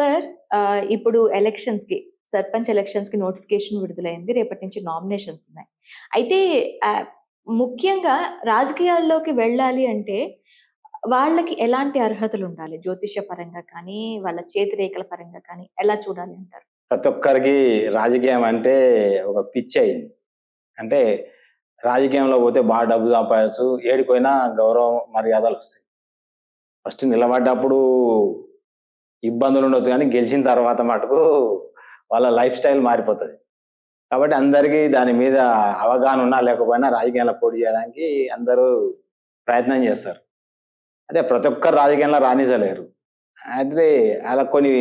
Sir ఇప్పుడు ఎలక్షన్స్కి సర్పంచ్ ఎలక్షన్స్కి నోటిఫికేషన్ విడుదలైంది. రేపటి నుంచి నామినేషన్స్ ఉన్నాయి. అయితే ముఖ్యంగా రాజకీయాల్లోకి వెళ్ళాలి అంటే వాళ్ళకి ఎలాంటి అర్హతలు ఉండాలి? జ్యోతిష్య పరంగా కానీ వాళ్ళ చేతిరేఖల పరంగా కానీ ఎలా చూడాలి అంటారు? ప్రతి ఒక్కరికి రాజకీయం అంటే ఒక పిచ్చి అయింది. అంటే రాజకీయంలో పోతే బాగా డబ్బు సంపాదచ్చు ఏడిపోయినా గౌరవం మర్యాదలు వస్తాయి. ఫస్ట్ నిలబడ్డప్పుడు ఇబ్బందులు ఉండొచ్చు కానీ గెలిచిన తర్వాత మటుకు వాళ్ళ లైఫ్ స్టైల్ మారిపోతుంది. కాబట్టి అందరికీ దాని మీద అవగాహన ఉన్నా లేకపోయినా రాజకీయాల్లో పోటీ చేయడానికి అందరూ ప్రయత్నం చేస్తారు. అదే ప్రతి ఒక్కరు రాజకీయంలో రాణించలేరు. అయితే అలా కొన్ని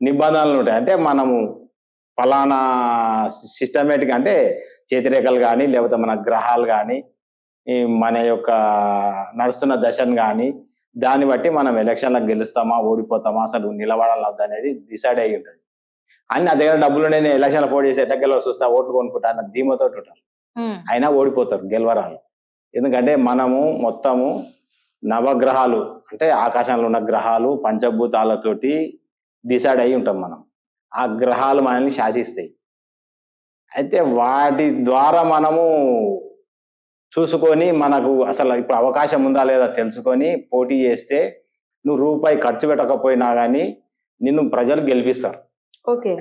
నిబంధనలు ఉంటాయి. అంటే మనము ఫలానా సిస్టమేటిక్ అంటే చేతిరేఖలు కానీ లేకపోతే మన గ్రహాలు కానీ మన యొక్క నడుస్తున్న దశను కానీ దాన్ని బట్టి మనం ఎలక్షన్లకు గెలుస్తామా ఓడిపోతామా అసలు నిలబడాలి వద్దా అనేది డిసైడ్ అయి ఉంటుంది. అని నా దగ్గర డబ్బులు నేను ఎలక్షన్లో పోటీ చేసి ఎట్లా గెలవ చూస్తా ఓట్లు కొనుక్కుంటా అన్న ధీమతో ఉంటారు. అయినా ఓడిపోతారు గెలవరాలు ఎందుకంటే మనము మొత్తము నవగ్రహాలు అంటే ఆకాశంలో ఉన్న గ్రహాలు పంచభూతాలతోటి డిసైడ్ అయి ఉంటాం మనం. ఆ గ్రహాలు మనల్ని శాసిస్తాయి. అయితే వాటి ద్వారా మనము చూసుకొని మనకు అసలు ఇప్పుడు అవకాశం ఉందా లేదా తెలుసుకొని పోటీ చేస్తే నువ్వు రూపాయి ఖర్చు పెట్టకపోయినా కానీ నిన్ను ప్రజలు గెలిపిస్తారు. ఓకే.